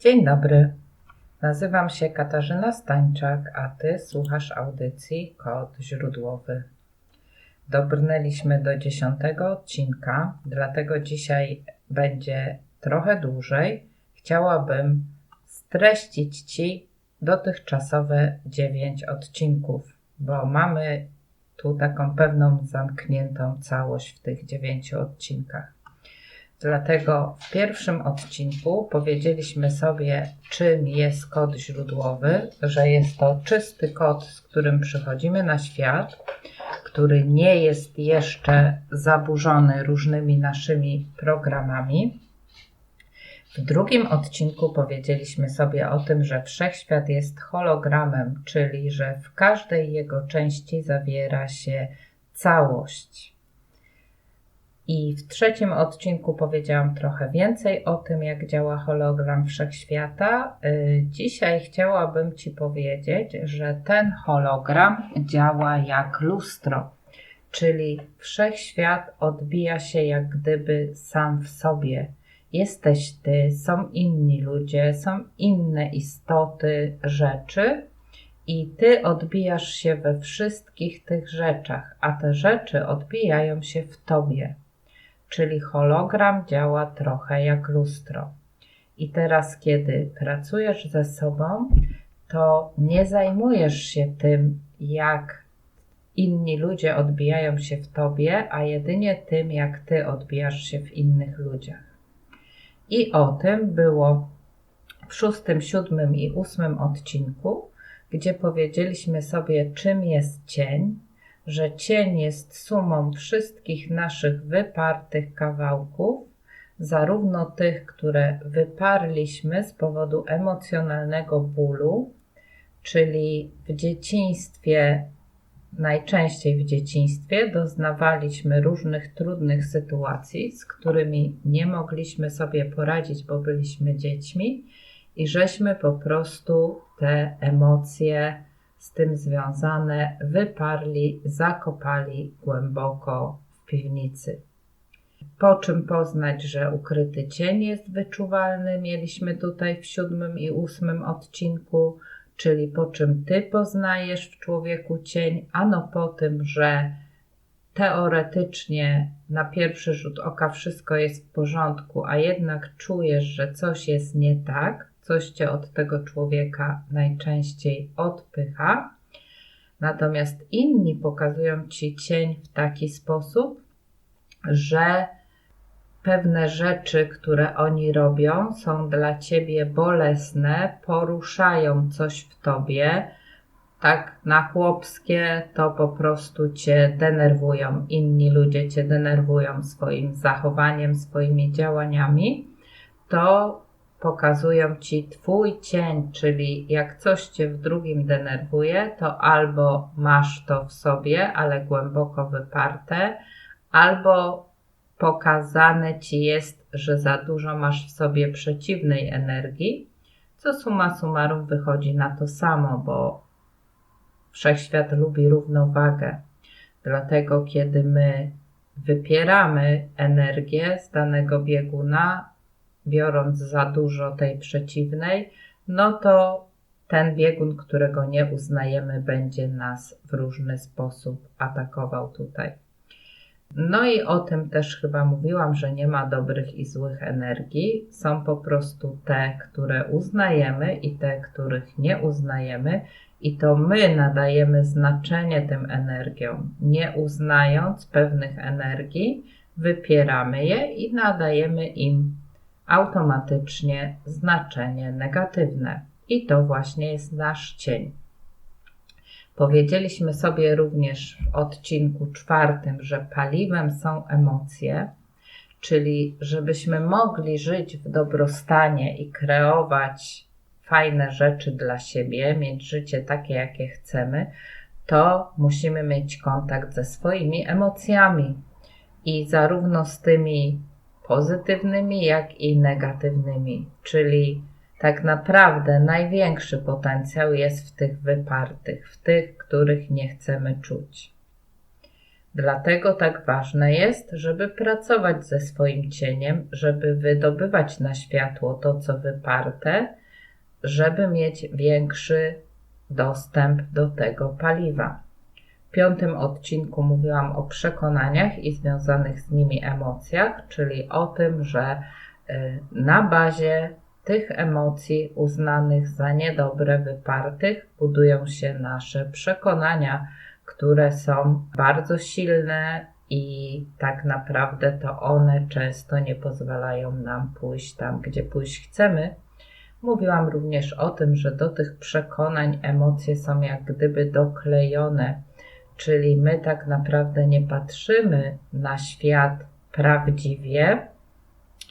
Dzień dobry. Nazywam się Katarzyna Stańczak, a ty słuchasz audycji Kod Źródłowy. Dobrnęliśmy do dziesiątego odcinka, dlatego dzisiaj będzie trochę dłużej. Chciałabym streścić Ci dotychczasowe dziewięć odcinków, bo mamy tu taką pewną zamkniętą całość w tych dziewięciu odcinkach. Dlatego w pierwszym odcinku powiedzieliśmy sobie, czym jest kod źródłowy, że jest to czysty kod, z którym przychodzimy na świat, który nie jest jeszcze zaburzony różnymi naszymi programami. W drugim odcinku powiedzieliśmy sobie o tym, że wszechświat jest hologramem, czyli że w każdej jego części zawiera się całość. I w trzecim odcinku powiedziałam trochę więcej o tym, jak działa hologram wszechświata. Y, dzisiaj chciałabym Ci powiedzieć, że ten hologram działa jak lustro, czyli wszechświat odbija się jak gdyby sam w sobie. Jesteś Ty, są inni ludzie, są inne istoty, rzeczy. I ty odbijasz się we wszystkich tych rzeczach, a te rzeczy odbijają się w tobie czyli hologram działa trochę jak lustro. I teraz, kiedy pracujesz ze sobą, to nie zajmujesz się tym, jak inni ludzie odbijają się w tobie, a jedynie tym, jak ty odbijasz się w innych ludziach. I o tym było w szóstym, siódmym i ósmym odcinku, gdzie powiedzieliśmy sobie, czym jest cień, że cień jest sumą wszystkich naszych wypartych kawałków, zarówno tych, które wyparliśmy z powodu emocjonalnego bólu, czyli w dzieciństwie, najczęściej w dzieciństwie, doznawaliśmy różnych trudnych sytuacji, z którymi nie mogliśmy sobie poradzić, bo byliśmy dziećmi, i żeśmy po prostu te emocje z tym związane wyparli, zakopali głęboko w piwnicy. Po czym poznać, że ukryty cień jest wyczuwalny, mieliśmy tutaj w siódmym i ósmym odcinku, czyli po czym ty poznajesz w człowieku cień, ano po tym, że teoretycznie na pierwszy rzut oka wszystko jest w porządku, a jednak czujesz, że coś jest nie tak, coś cię od tego człowieka najczęściej odpycha. Natomiast inni pokazują ci cień w taki sposób, że pewne rzeczy, które oni robią, są dla ciebie bolesne, poruszają coś w tobie. Tak na chłopskie to po prostu cię denerwują. Inni ludzie cię denerwują swoim zachowaniem, swoimi działaniami. To pokazują ci Twój cień, czyli jak coś Cię w drugim denerwuje, to albo masz to w sobie, ale głęboko wyparte, albo pokazane Ci jest, że za dużo masz w sobie przeciwnej energii, co suma summarum wychodzi na to samo, bo wszechświat lubi równowagę. Dlatego, kiedy my wypieramy energię z danego bieguna, biorąc za dużo tej przeciwnej, no to ten biegun, którego nie uznajemy, będzie nas w różny sposób atakował tutaj. No i o tym też chyba mówiłam, że nie ma dobrych i złych energii. Są po prostu te, które uznajemy i te, których nie uznajemy, i to my nadajemy znaczenie tym energiom. Nie uznając pewnych energii, wypieramy je i nadajemy im automatycznie znaczenie negatywne. I to właśnie jest nasz cień. Powiedzieliśmy sobie również w odcinku czwartym, że paliwem są emocje, czyli żebyśmy mogli żyć w dobrostanie i kreować fajne rzeczy dla siebie, mieć życie takie, jakie chcemy, to musimy mieć kontakt ze swoimi emocjami i zarówno z tymi pozytywnymi, jak i negatywnymi, czyli tak naprawdę największy potencjał jest w tych wypartych, w tych, których nie chcemy czuć. Dlatego tak ważne jest, żeby pracować ze swoim cieniem, żeby wydobywać na światło to, co wyparte, żeby mieć większy dostęp do tego paliwa. W piątym odcinku mówiłam o przekonaniach i związanych z nimi emocjach, czyli o tym, że y, na bazie tych emocji uznanych za niedobre, wypartych, budują się nasze przekonania, które są bardzo silne i tak naprawdę to one często nie pozwalają nam pójść tam, gdzie pójść chcemy. Mówiłam również o tym, że do tych przekonań emocje są jak gdyby doklejone, czyli my tak naprawdę nie patrzymy na świat prawdziwie,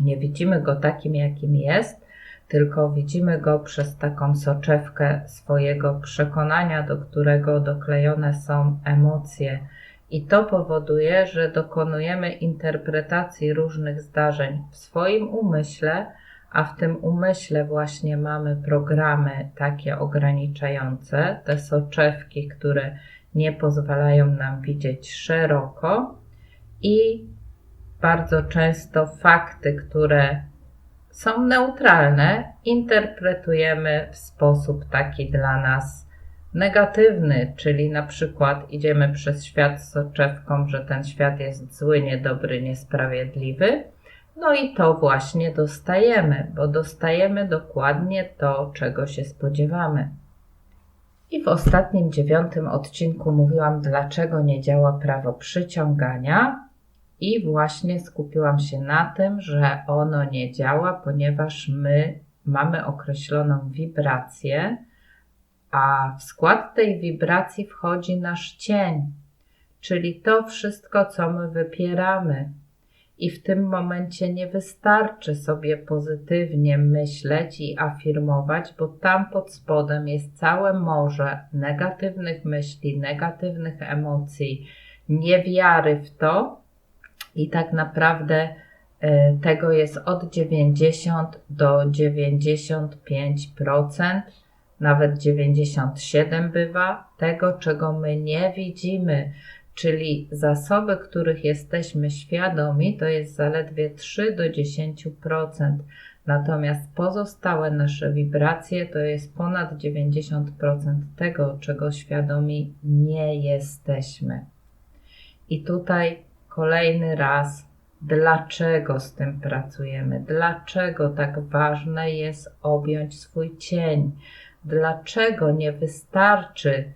nie widzimy go takim, jakim jest, tylko widzimy go przez taką soczewkę swojego przekonania, do którego doklejone są emocje. I to powoduje, że dokonujemy interpretacji różnych zdarzeń w swoim umyśle, a w tym umyśle właśnie mamy programy takie ograniczające, te soczewki, które nie pozwalają nam widzieć szeroko i bardzo często fakty, które są neutralne, interpretujemy w sposób taki dla nas negatywny, czyli na przykład idziemy przez świat soczewką, że ten świat jest zły, niedobry, niesprawiedliwy. No i to właśnie dostajemy, bo dostajemy dokładnie to, czego się spodziewamy. I w ostatnim dziewiątym odcinku mówiłam, dlaczego nie działa prawo przyciągania, i właśnie skupiłam się na tym, że ono nie działa, ponieważ my mamy określoną wibrację, a w skład tej wibracji wchodzi nasz cień, czyli to wszystko, co my wypieramy. I w tym momencie nie wystarczy sobie pozytywnie myśleć i afirmować, bo tam pod spodem jest całe morze negatywnych myśli, negatywnych emocji, niewiary w to, i tak naprawdę e, tego jest od 90 do 95%, nawet 97 bywa, tego czego my nie widzimy, czyli zasoby, których jesteśmy świadomi, to jest zaledwie 3 do 10%. Natomiast pozostałe nasze wibracje to jest ponad 90% tego, czego świadomi nie jesteśmy. I tutaj kolejny raz, dlaczego z tym pracujemy, dlaczego tak ważne jest objąć swój cień, dlaczego nie wystarczy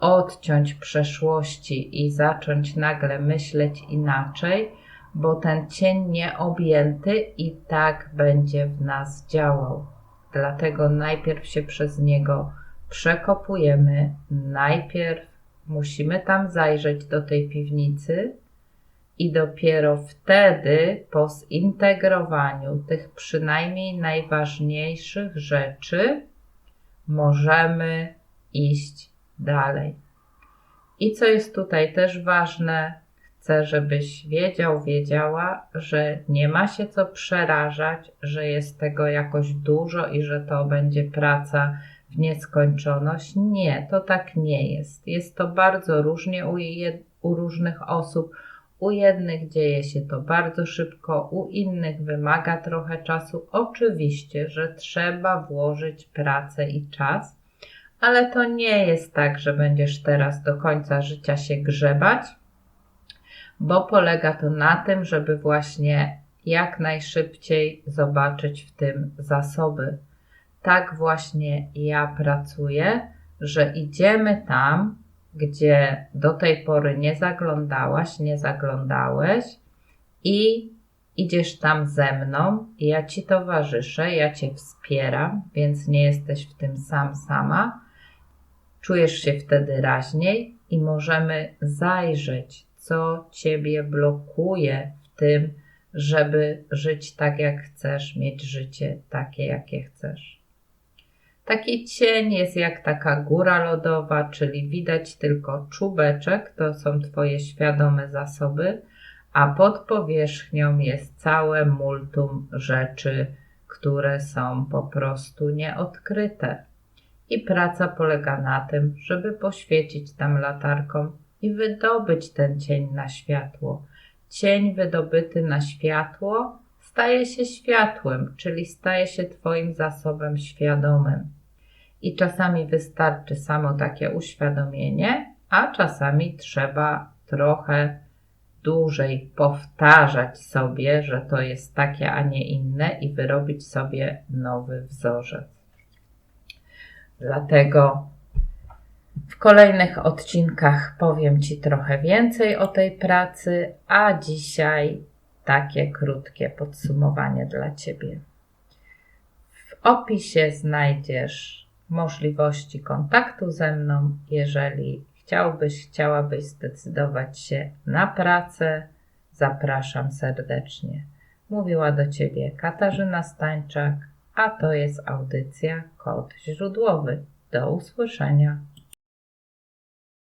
odciąć przeszłości i zacząć nagle myśleć inaczej, bo ten cień nieobjęty i tak będzie w nas działał. Dlatego najpierw się przez niego przekopujemy, najpierw musimy tam zajrzeć do tej piwnicy, i dopiero wtedy, po zintegrowaniu tych przynajmniej najważniejszych rzeczy, możemy iść dalej. I co jest tutaj też ważne, chcę, żebyś wiedział, wiedziała, że nie ma się co przerażać, że jest tego jakoś dużo i że to będzie praca w nieskończoność. Nie, to tak nie jest. Jest to bardzo różnie u, u różnych osób u jednych dzieje się to bardzo szybko, u innych wymaga trochę czasu. Oczywiście, że trzeba włożyć pracę i czas, ale to nie jest tak, że będziesz teraz do końca życia się grzebać, bo polega to na tym, żeby właśnie jak najszybciej zobaczyć w tym zasoby. Tak właśnie ja pracuję, że idziemy tam, gdzie do tej pory nie zaglądałaś, nie zaglądałeś i idziesz tam ze mną ja ci towarzyszę, ja cię wspieram, więc nie jesteś w tym sam sama. Czujesz się wtedy raźniej i możemy zajrzeć, co ciebie blokuje w tym, żeby żyć tak, jak chcesz, mieć życie takie, jakie chcesz. Taki cień jest jak taka góra lodowa, czyli widać tylko czubeczek, to są Twoje świadome zasoby, a pod powierzchnią jest całe multum rzeczy, które są po prostu nieodkryte. I praca polega na tym, żeby poświecić tam latarką, i wydobyć ten cień na światło. Cień wydobyty na światło staje się światłem, czyli staje się Twoim zasobem świadomym. I czasami wystarczy samo takie uświadomienie, a czasami trzeba trochę dłużej powtarzać sobie, że to jest takie, a nie inne i wyrobić sobie nowy wzorzec. Dlatego w kolejnych odcinkach powiem Ci trochę więcej o tej pracy, a dzisiaj takie krótkie podsumowanie dla Ciebie. W opisie znajdziesz możliwości kontaktu ze mną, jeżeli chciałbyś, chciałabyś zdecydować się na pracę. Zapraszam serdecznie. Mówiła do Ciebie Katarzyna Stańczak, a to jest audycja Kod Źródłowy. Do usłyszenia.